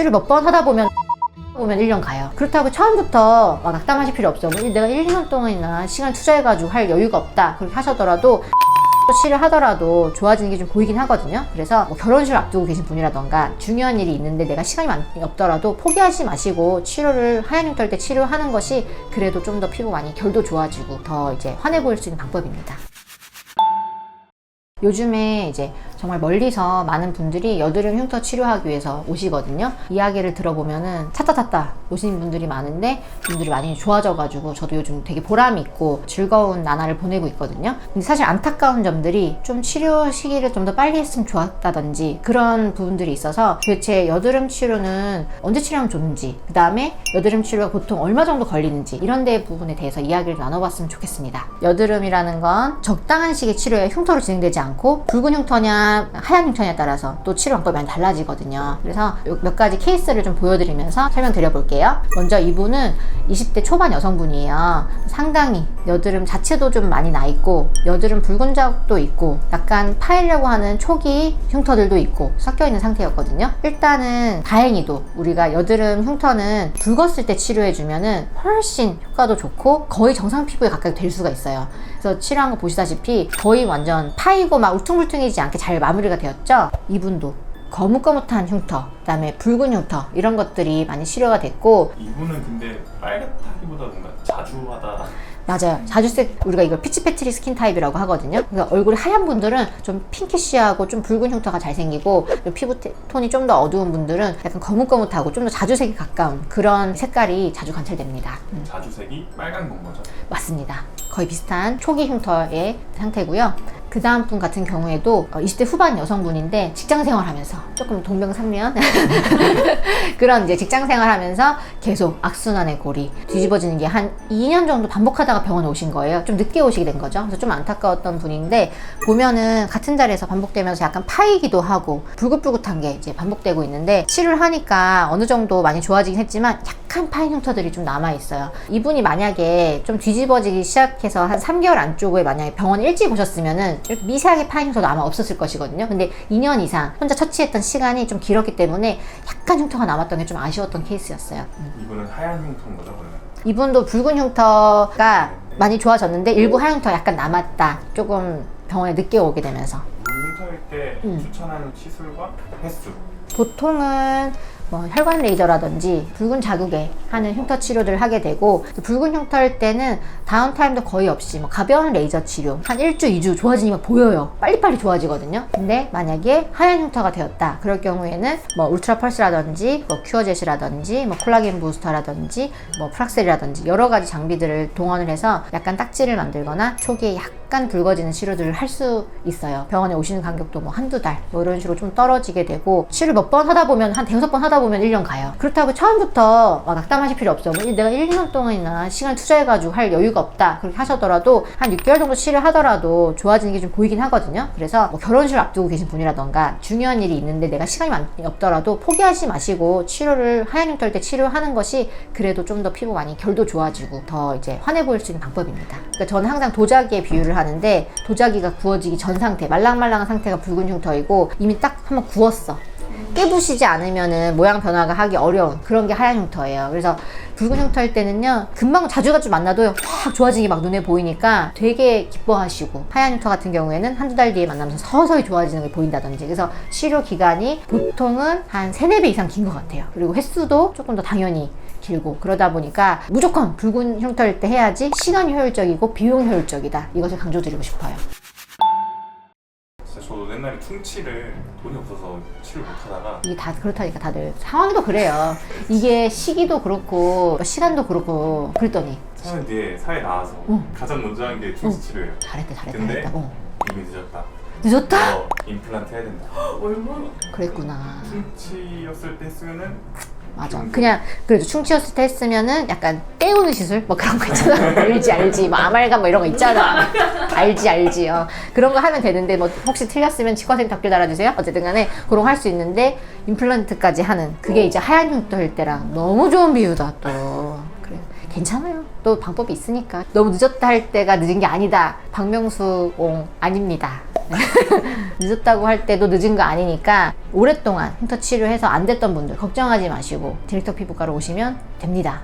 치료 몇번 하다 보면 보면 1년 가요. 그렇다고 처음부터 막 낙담하실 필요 없어. 뭐 내가 1, 2년 동안이나 시간 투자해가지고 할 여유가 없다. 그렇게 하셔더라도 치를 하더라도 좋아지는 게 좀 보이긴 하거든요. 그래서 뭐 결혼식을 앞두고 계신 분이라던가 중요한 일이 있는데 내가 시간이 많이 없더라도 포기하지 마시고 치료를 하얀 흉터 때 치료하는 것이 그래도 좀 더 피부 많이 결도 좋아지고 더 이제 환해 보일 수 있는 방법입니다. 요즘에 이제 정말 멀리서 많은 분들이 여드름 흉터 치료하기 위해서 오시거든요. 이야기를 들어보면은 찾다 찾다 오시는 분들이 많은데 분들이 많이 좋아져가지고 저도 요즘 되게 보람이 있고 즐거운 나날을 보내고 있거든요. 근데 사실 안타까운 점들이 좀 치료 시기를 좀 더 빨리 했으면 좋았다든지 그런 부분들이 있어서 도대체 여드름 치료는 언제 치료하면 좋은지 그 다음에 여드름 치료가 보통 얼마 정도 걸리는지 이런 데 부분에 대해서 이야기를 나눠봤으면 좋겠습니다. 여드름이라는 건 적당한 시기에 치료에 흉터로 진행되지 않고 붉은 흉터냐 하얀 흉터냐에 따라서 또 치료 방법이 많이 달라지거든요. 그래서 요- 몇 가지 케이스를 좀 보여드리면서 설명드려 볼게요. 먼저 이분은 20대 초반 여성분이에요. 상당히 여드름 자체도 좀 많이 나 있고 여드름 붉은 자국도 있고 약간 파이려고 하는 초기 흉터들도 있고 섞여 있는 상태였거든요. 일단은 다행히도 우리가 여드름 흉터는 붉었을 때 치료해 주면은 훨씬 효과도 좋고 거의 정상 피부에 가까이 될 수가 있어요. 그래서 치료한 거 보시다시피 거의 완전 파이고 막 울퉁불퉁이지 않게 잘 마무리가 되었죠. 이분도 거뭇거뭇한 흉터, 그다음에 붉은 흉터 이런 것들이 많이 치료가 됐고 이분은 근데 빨갛다기보다 뭔가 자주하다. 맞아요. 자주색 우리가 이걸 피치패트리 스킨 타입이라고 하거든요. 그러니까 얼굴이 하얀 분들은 좀 핑키쉬하고 좀 붉은 흉터가 잘 생기고 좀 피부 테- 톤이 좀 더 어두운 분들은 약간 거뭇거뭇하고 좀 더 자주색이 가까운 그런 색깔이 자주 관찰됩니다. 음, 자주색이 빨간 건 거죠. 맞습니다. 거의 비슷한 초기 흉터의 상태고요. 그 다음 분 같은 경우에도 어, 20대 후반 여성분인데 직장 생활하면서 조금 동병상련 그런 이제 직장 생활하면서 계속 악순환의 고리 뒤집어지는 게 한 2년 정도 반복하다가 병원에 오신 거예요. 좀 늦게 오시게 된 거죠. 그래서 좀 안타까웠던 분인데 보면은 같은 자리에서 반복되면서 약간 파이기도 하고 불긋불긋한 게 이제 반복되고 있는데 치료를 하니까 어느 정도 많이 좋아지긴 했지만 약한 파인 흉터들이 좀 남아 있어요. 이분이 만약에 좀 뒤집어지기 시작해서 한 3개월 안쪽에 만약에 병원 일찍 오셨으면은 이렇게 미세하게 파인 흉터도 아마 없었을 것이거든요. 근데 2년 이상 혼자 처치했던 시간이 좀 길었기 때문에 약간 흉터가 남았던 게 좀 아쉬웠던 케이스였어요. 음. 이분은 하얀 흉터인 거죠, 그러면? 이분도 붉은 흉터가 많이 좋아졌는데 일부 하얀 흉터 약간 남았다. 조금 병원에 늦게 오게 되면서. 흉터일 때 음. 추천하는 치술과 횟수. 보통은 뭐 혈관 레이저라든지 붉은 자국에 하는 흉터 치료를 하게 되고 그 붉은 흉터일 때는 다운타임도 거의 없이 뭐 가벼운 레이저 치료 한 1주, 2주 좋아지니까 보여요. 빨리빨리 좋아지거든요. 근데 만약에 하얀 흉터가 되었다. 그럴 경우에는 뭐 울트라 펄스라든지 뭐 큐어젯이라든지 뭐 콜라겐 부스터라든지 뭐 프락셀이라든지 여러 가지 장비들을 동원을 해서 약간 딱지를 만들거나 초기에 약 간 붉어지는 치료들을 할 수 있어요. 병원에 오시는 간격도 뭐 한두 달, 뭐 이런 식으로 좀 떨어지게 되고, 치료 몇 번 하다 보면, 한 대여섯 번 하다 보면 1년 가요. 그렇다고 처음부터 막 낙담하실 필요 없어. 뭐 내가 1, 2년 동안이나 시간 투자해가지고 할 여유가 없다. 그렇게 하셔더라도, 한 6개월 정도 치료하더라도 좋아지는 게 좀 보이긴 하거든요. 그래서 뭐 결혼식을 앞두고 계신 분이라던가, 중요한 일이 있는데 내가 시간이 많이 없더라도 포기하지 마시고, 치료를, 하얀 흉터일 때 치료하는 것이 그래도 좀 더 피부 많이 결도 좋아지고, 더 이제 환해 보일 수 있는 방법입니다. 그러니까 저는 항상 도자기에 비유를 하는데, 도자기가 구워지기 전 상태, 말랑말랑한 상태가 붉은 흉터이고, 이미 딱 한번 구웠어. 깨부시지 않으면은 모양 변화가 하기 어려운 그런 게 하얀 흉터예요. 그래서 붉은 흉터일 때는요, 금방 자주 자주 만나도 확 좋아지는 게 막 눈에 보이니까 되게 기뻐하시고, 하얀 흉터 같은 경우에는 한두 달 뒤에 만나면서 서서히 좋아지는 게 보인다든지. 그래서 치료 기간이 보통은 한 세네 배 이상 긴 것 같아요. 그리고 횟수도 조금 더 당연히 길고 그러다 보니까 무조건 붉은 흉터일 때 해야지 시간 효율적이고 비용 효율적이다. 이것을 강조드리고 싶어요. 진짜 저도 옛날에 충치를 돈이 없어서 치료 못 하다가 이게 다 그렇다니까 다들 상황도 그래요. 이게 시기도 그렇고 시간도 그렇고 그랬더니 4년 뒤에 사회 나와서 응. 가장 먼저 한게 충치 치료예요. 잘했다 잘했다 근데 잘했다. 어. 이미 늦었다. 늦었다? 너 임플란트 해야 된다. 그랬구나. 충치였을 때 했으면은 맞아. 음. 그냥 그래도 충치였을 때 했으면은 약간 때우는 시술 뭐 그런 거 있잖아. 알지 알지. 뭐 아말감 뭐 이런 거 있잖아. 알지 알지. 어. 그런 거 하면 되는데 뭐 혹시 틀렸으면 치과생 댓글 달아주세요. 어쨌든 간에 그런 거 할 수 있는데 임플란트까지 하는 그게 이제 하얀 흉터일 때랑 너무 좋은 비유다 또. 그래. 괜찮아요. 또 방법이 있으니까. 너무 늦었다 할 때가 늦은 게 아니다. 박명수 옹 아닙니다. 늦었다고 할 때도 늦은 거 아니니까 오랫동안 흉터 치료해서 안 됐던 분들 걱정하지 마시고 디렉터 피부과로 오시면 됩니다.